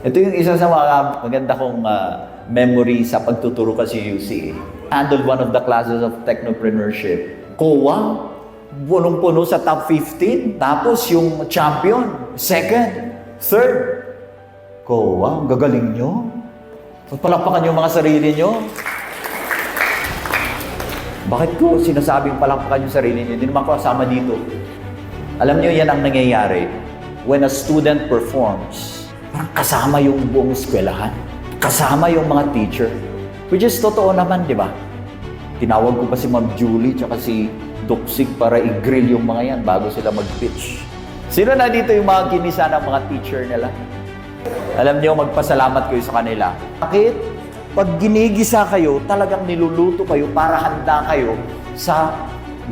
Ito yung isa sa mga maganda kong ah, memory sa pagtuturo ko sa UCA. Handled one of the classes of technopreneurship. COA, punong-puno sa top 15. Tapos yung champion, second, third. COA, ang gagaling nyo. Palakpakan yung mga sarili nyo. Bakit ko sinasabing palakpakan yung sarili nyo? Hindi naman ko kasama dito. Alam nyo, yan ang nangyayari. When a student performs, kasama yung buong eskwelahan. Kasama yung mga teacher. Which is totoo naman, di ba? Tinawag ko pa si Ma'am Julie tsaka si Doksig para i-grill yung mga yan bago sila mag-pitch. Sino na dito yung mga kinisa ng mga teacher nila? Alam niyo, magpasalamat kayo sa kanila. Bakit? Pag ginigisa kayo, talagang niluluto kayo para handa kayo sa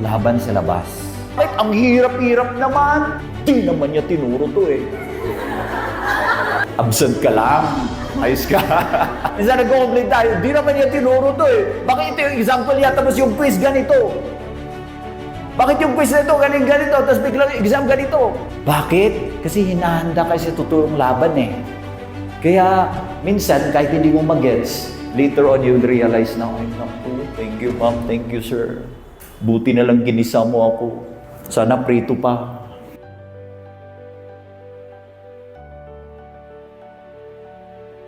laban sa labas. Like, ang hirap-hirap naman. Di naman niya tinuro to eh. Absent ka lang. Ayos ka. Minsan nag-complain tayo, di naman niya tinuro to eh. Bakit ito yung example niya, tapos yung quiz ganito? Bakit yung quiz na ito, galing ganito, tapos biglang exam ganito? Bakit? Kasi hinahanda kayo sa totoong laban eh. Kaya minsan, kahit hindi mo mag-gets, later on you'll realize na, ay naku, thank you ma'am, thank you sir. Buti na lang ginisa mo ako. Sana prito pa.